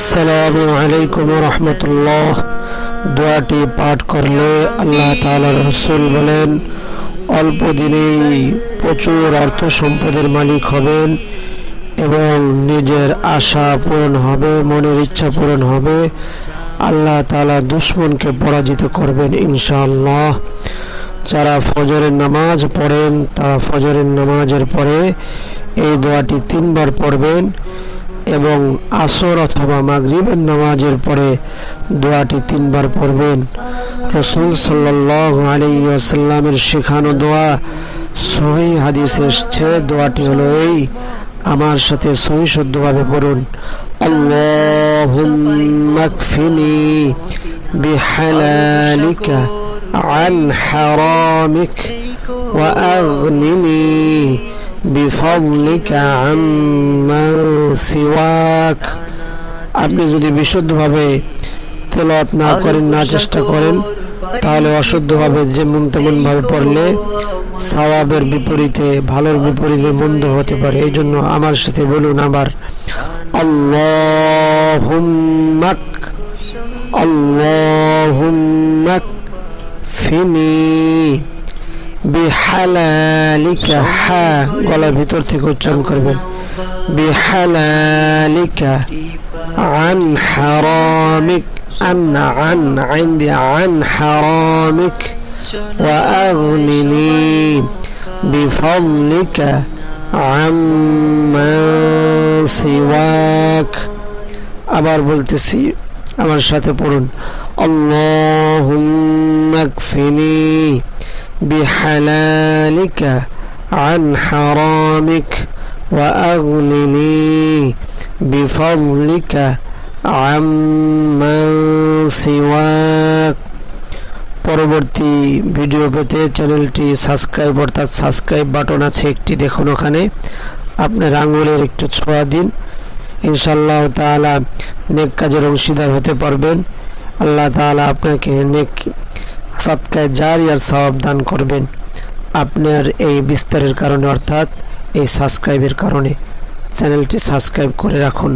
আসসালামু আলাইকুম রহমতুল্লাহ। দোয়াটি পাঠ করলে আল্লাহ তাআলা রসুল বলেন, অল্প দিনেই প্রচুর অর্থ সম্পদের মালিক হবেন এবং নিজের আশা পূরণ হবে, মনের ইচ্ছা পূরণ হবে। আল্লাহ তাআলা দুশ্মনকে পরাজিত করবেন ইনশাআল্লাহ। যারা ফজরের নামাজ পড়েন, তারা ফজরের নামাজের পরে এই দোয়াটি তিনবার পড়বেন। এবং আসর অথবা মাগরিবের নামাজের পরে দোয়াটি তিনবার পড়বেন রসুল সাল্লাহ আলাইসাল্লামের শেখানো দোয়া সহি হাদিস এসছে দোয়াটি হলো এই আমার সাথে সহি শুদ্ধভাবে পড়ুন আল্লাহুম্মা কফিনি বিহালালিকা عن حرامك وأغنني بفضلك عمن سواك আপনি যদি বিশুদ্ধভাবে তেলাওয়াত না করেন না চেষ্টা করেন তাহলে অশুদ্ধভাবে যেমন তেমন ভাবে পড়লে সওয়াবের বিপরীতে ভালোর বিপরীতে মন্দ হতে পারে এই জন্য আমার সাথে বলুন আবার আল্লাহুম্মাক আল্লাহুম্মাক ফিনি বিহালালিকা হা গলার ভিতর থেকে উচ্চারণ করবেন বিহালালিকা عن حرامك عن عن عندي عن حرامك وأغنني بفضلك عمن سواك আবার বলতেছি আমার সাথে পড়ুন اللهم اكفني بحلالك عن حرامك وأغنني بفضلك عمن سواك পরবর্তী ভিডিও পেতে চ্যানেলটি সাবস্ক্রাইব অর্থাৎ সাবস্ক্রাইব বাটন আছে একটি দেখুন ওখানে আপনার আঙুলের একটু ছোঁয়া দিন ইনশাল্লাহ তাআলা নেক কাজের অংশীদার হতে পারবেন আল্লাহ তাআলা আপনাকে নেক সৎকায় জারিয়ার সওয়াব দান করবেন। আপনার এই বিস্তারের কারণে অর্থাৎ এই সাবস্ক্রাইবের কারণে। চ্যানেলটি সাবস্ক্রাইব করে রাখুন।